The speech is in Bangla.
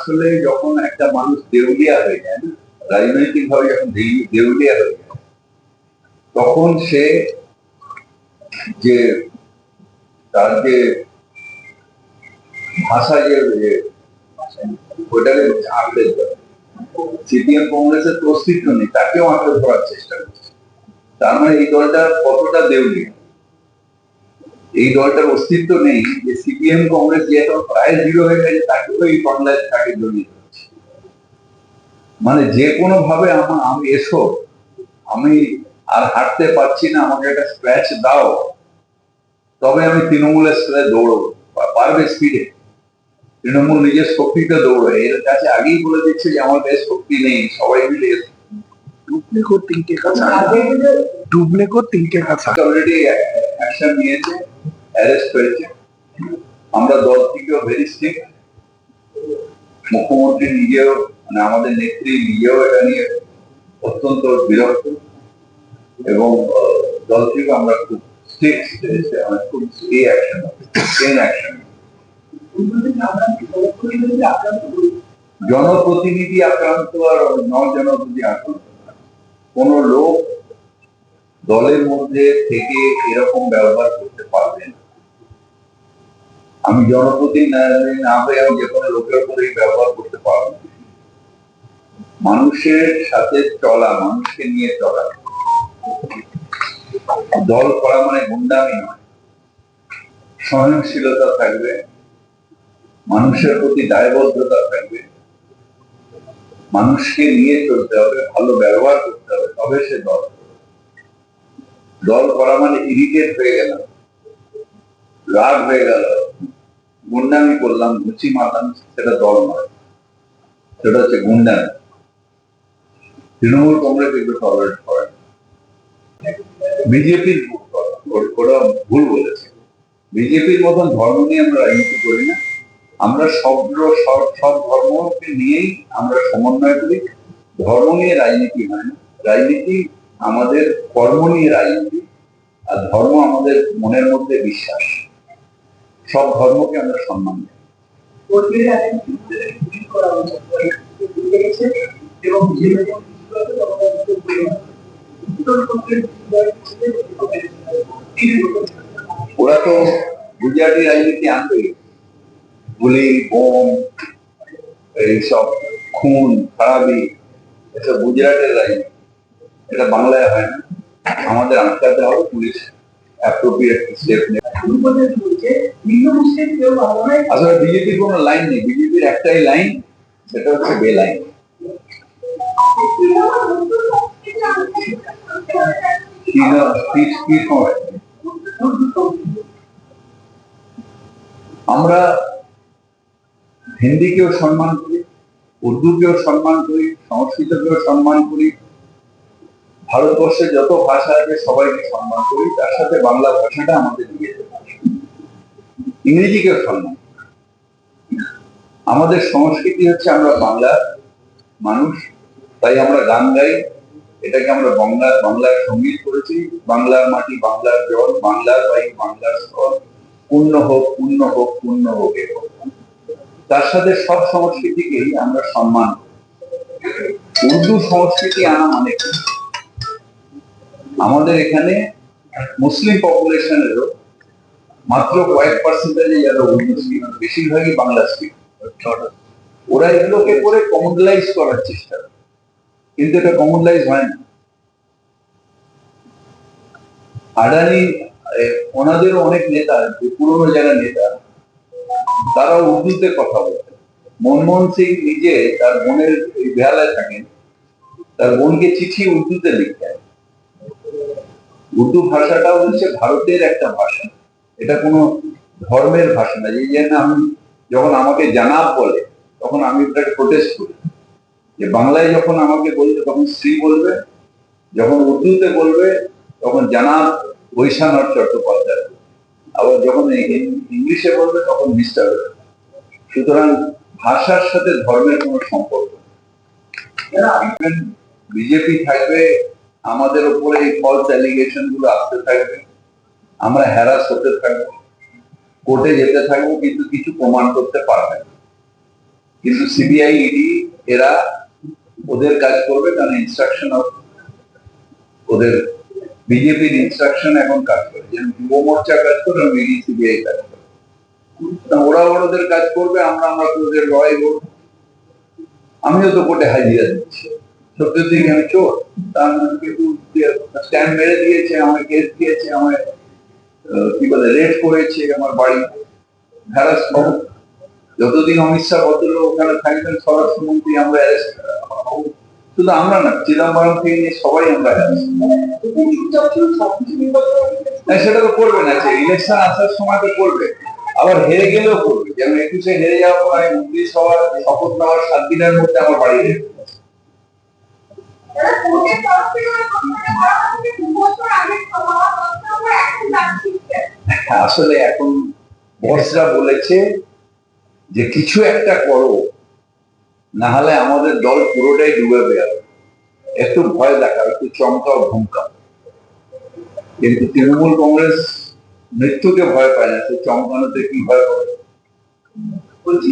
আসলে যখন একটা মানুষ দেউলিয়া হয়ে যায় না রাজনৈতিক ভাবে যখন দেউলিয়া হয়ে যায়, তখন সে যে তার যে ভাষা যে ওটাকে আঁকড়ে ধরে সিপিএম কংগ্রেসের তো অস্তিত্ব নেই, তাকেও আঁকড়ে ধরার চেষ্টা করছে। তার মানে এই দলটা কতটা দেউলিয়া? এই দলটার অস্তিত্ব নেই যে সিপিএম কংগ্রেস যে এখন প্রায় জিরো হয়ে গেছে তাকেও এই বাংলায় তাকে জড়িয়ে মানে যে কোনো ভাবে আমার আমি এসো আমি আর হাঁটতে পারছি না আমাকে একটা স্ক্র্যাচ দাও তবে আমি তৃণমূলের সাথে দৌড়ব পারবে স্পিডে তৃণমূল নিজের শক্তিটা দৌড়ে এর কাছে আগেই বলে দিচ্ছে যে আমার বেশ শক্তি নেই সবাই মিলে ডুপ্লিকেট কো তিনকে কাছা। ডুবলে কো তিনকে কাছা। অলরেডি অ্যাকশন নিয়েছে। অ্যারেস্ট হয়েছে আমরা দল থেকেও ভেরি স্ট্রিক্ট মুখ্যমন্ত্রী নিজেও মানে আমাদের নেত্রী নিজেও এটা নিয়ে অত্যন্ত বিরক্ত। এবং দল থেকে আমরা খুব মানে জনপ্রতিনিধি আক্রান্ত আর নন জনপ্রতিনিধি আক্রান্ত। কোনো লোক দলের মধ্যে থেকে এরকম ব্যবহার করতে পারবে না। আমি জনপ্রতিনিধি না হয়ে আমি যে কোনো লোকের উপরেই ব্যবহার করতে পারব মানুষের সাথে চলা, মানুষকে নিয়ে চলা। দল করা মানে গুন্ডামি নয়। সহনশীলতা থাকবে। মানুষের প্রতি দায়বদ্ধতা থাকবে। মানুষকে নিয়ে চলতে হবে, ভালো ব্যবহার করতে হবে, তবে সে দল। দল করা মানে ইরিটেট হয়ে গেল রাগ হয়ে গেল গুন্ডামি করলাম ঘুচি মারলাম, সেটা দল নয়। সেটা হচ্ছে গুন্ডামি তৃণমূল কংগ্রেস এগুলো টলারেট করে বিজেপির ওরা ভুল বলেছে। বিজেপির মতন ধর্ম নিয়ে আমরা রাজনীতি করি না। আমরা সব সব সব ধর্মকে নিয়েই আমরা সমন্বয় করি। ধর্ম নিয়ে রাজনীতি হয় না। রাজনীতি আমাদের কর্ম নিয়ে রাজনীতি, আর ধর্ম আমাদের মনের মধ্যে বিশ্বাস। সব ধর্মকে আমরা সম্মান দিই ওরা তো গুজরাটি রাজনীতি আনবে গুলি, বোম এইসব খুন, খারাপি, এসব গুজরাটের রাজনীতি। এটা বাংলায় হয় না। আমাদের আটকাতে হবে পুলিশ আসলে বিজেপির কোনো লাইন নেই। বিজেপির একটাই লাইন সেটা হচ্ছে বে আমরা হিন্দিকেও সম্মান করি, উর্দুকেও সম্মান করি, সংস্কৃতকেও সম্মান করি ভারতবর্ষে যত ভাষা আছে, সবাইকে সম্মান করি। তার সাথে বাংলা ভাষাটা আমাদের ভাষা ইংরেজিকেও সম্মান আমাদের সংস্কৃতি হচ্ছে আমরা বাংলা মানুষ, তাই আমরা গান গাই। এটাকে আমরা বাংলা, বাংলার সংগীত করেছি। বাংলার মাটি, বাংলার জল, বাংলার বায়ু, বাংলার স্থল পূর্ণ হোক পূর্ণ হোক পূর্ণ হোক তার সাথে সব সংস্কৃতিকেই আমরা সম্মান। উর্দু সংস্কৃতি আনা মানে কি? আমাদের এখানে মুসলিম পপুলেশনেরও মাত্র কয়েক পার্সেন্টেজে যারা বেশিরভাগই বাংলা ওরা এগুলোকে করে কমনলাইজ করার চেষ্টা কিন্তু এটা কমনলাইজ হয় না। আদানি এ, ওনাদেরও অনেক নেতা যে পুরনো যারা নেতা তারা উর্দুতে কথা বলতেন। মনমোহন সিং নিজে তার বোনের বেহালায় থাকেন তার বোনকে চিঠি উর্দুতে লিখতেন। উর্দু ভাষাটা হচ্ছে ভারতের একটা ভাষা। এটা কোনো ধর্মের ভাষা না। এই জন্য আমি যখন আমাকে জানাব বলে, তখন আমি ওটাকে প্রোটেস্ট করি। যে বাংলায় যখন আমাকে বলবে, তখন শ্রী বলবে, যখন উর্দুতে বলবে, তখন জানাব বৈশানর চট্টোপাধ্যায়। আবার যখন ইংলিশে বলবে, তখন মিস্টার সুতরাং ভাষার সাথে ধর্মের কোনো সম্পর্ক বিজেপি থাকবে আমাদের উপরে এই ফলস অ্যালিগেশনগুলো আসতে থাকবে। আমরা হ্যারাস হতে থাকব। কোর্টে যেতে থাকব, কিন্তু কিছু প্রমাণ করতে পারবে না। কিন্তু সিবিআই ইডি এরা ওদের কাজ করবে, কারণ ইনস্ট্রাকশন ওদের বিজেপির ইনস্ট্রাকশন এখন কাজ করে। যেমন যুব মোর্চা কাজ করে ইডি সিবিআই কাজ করে। ওরা ওদের কাজ করবে, আমরা আমরা ওদের লড়াই করব। আমিও তো কোর্টে হাজিরা দিচ্ছি। সত্যি দিকে আমি চোর? তা আমি কিন্তু স্ট্যান্ড মেরে দিয়েছে কেস দিয়েছে আহ, কি বলে করেছে আমার বাড়ি। হ্যারাস যতদিন অমিত শাহ ওখানে থাকবেন স্বরাষ্ট্রমন্ত্রী আমরা অ্যারেস্ট শুধু আমরা না চিদম্বরম থেকে নিয়ে সবাই আমরা। হ্যাঁ, সেটা তো করবে না যে ইলেকশন আসার সময় তো করবে। আবার হেরে গেলেও করবে। যেমন একুশে হেরে যাওয়ার পর আমি মন্ত্রী হওয়ার শপথ নেওয়ার সাত দিনের মধ্যে আমার বাড়ি রেখে কোর্টের তরফ থেকে ওরা করা হচ্ছে দু বছর আগে হওয়া অবস্থা এখন যাচ্ছি আসলে এখন বসরা বলেছে যে কিছু একটা করো না হলে আমাদের দল পুরোটাই ডুবে যাবে একটু ভয় দেখাও একটু চমকাও ধমকাও কিন্তু তৃণমূল কংগ্রেস মৃত্যুকে ভয় পায় না সে চমকানোতে কি ভয় বলছি